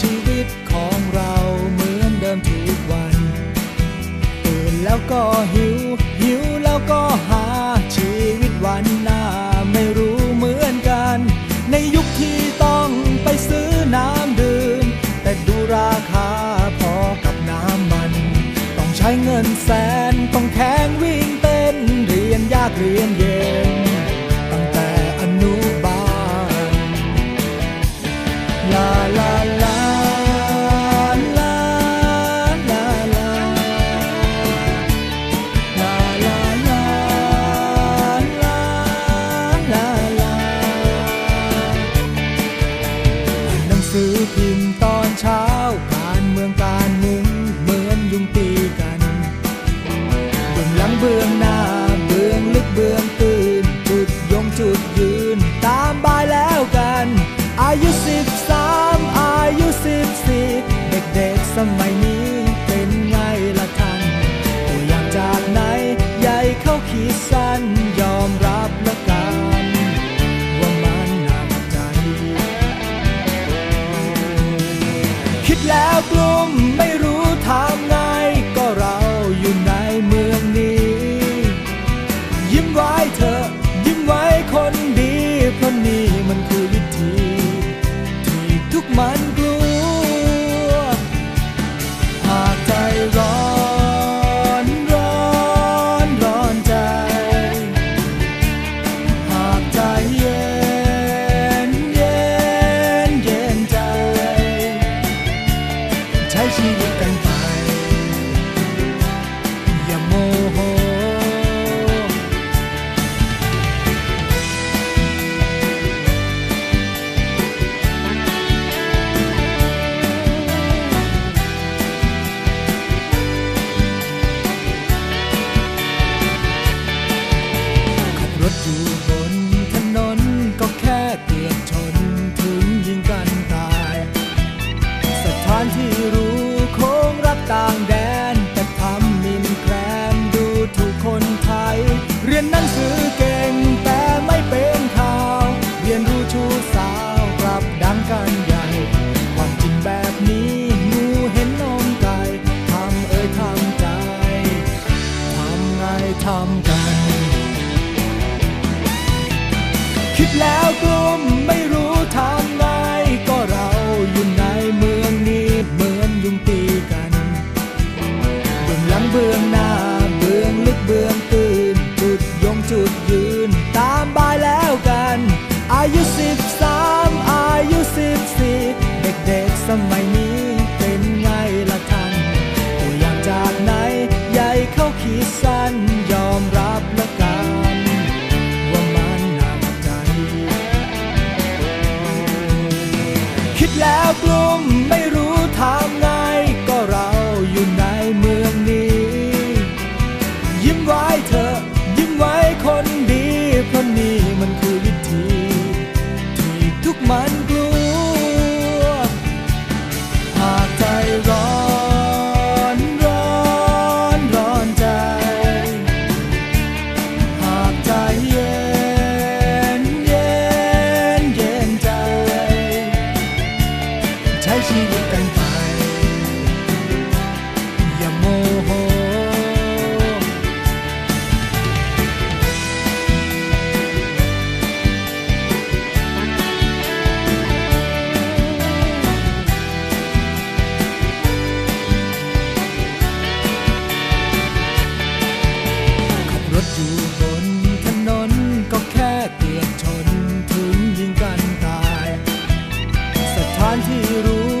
ชีวิตของเราเหมือนเดิมทุกวันตื่นแล้วก็หิว หิวแล้วก็หาชีวิตวันหน้าไม่รู้เหมือนกัน ในยุคที่ต้องไปซื้อน้ำดื่ม แต่ดูราคาพอกับน้ำมัน ต้องใช้เงินแสนต้องแข่งวิ่งเต้นเรียนยากเรียนเย็น แล้วกลุ้มไม่รู้านที่รู้โค้งรับต่างแดน แต่ทำมินแครนดูถูกคนไทย เรียนหนังสือเก่งแต่ไม่เป็นข่าว เรียนรู้ชูสาวกลับดังกันใหญ่ความจริงแบบนี้งูเห็นนมไก่ทำเอ่ยทำใจทำไงทำกัน คิดแล้วกลุ้มไม่รู้ มไม่รู้ ถอยู่บนถนนก็แค่เปียกชนถึงยิงกันตายสถานที่รู้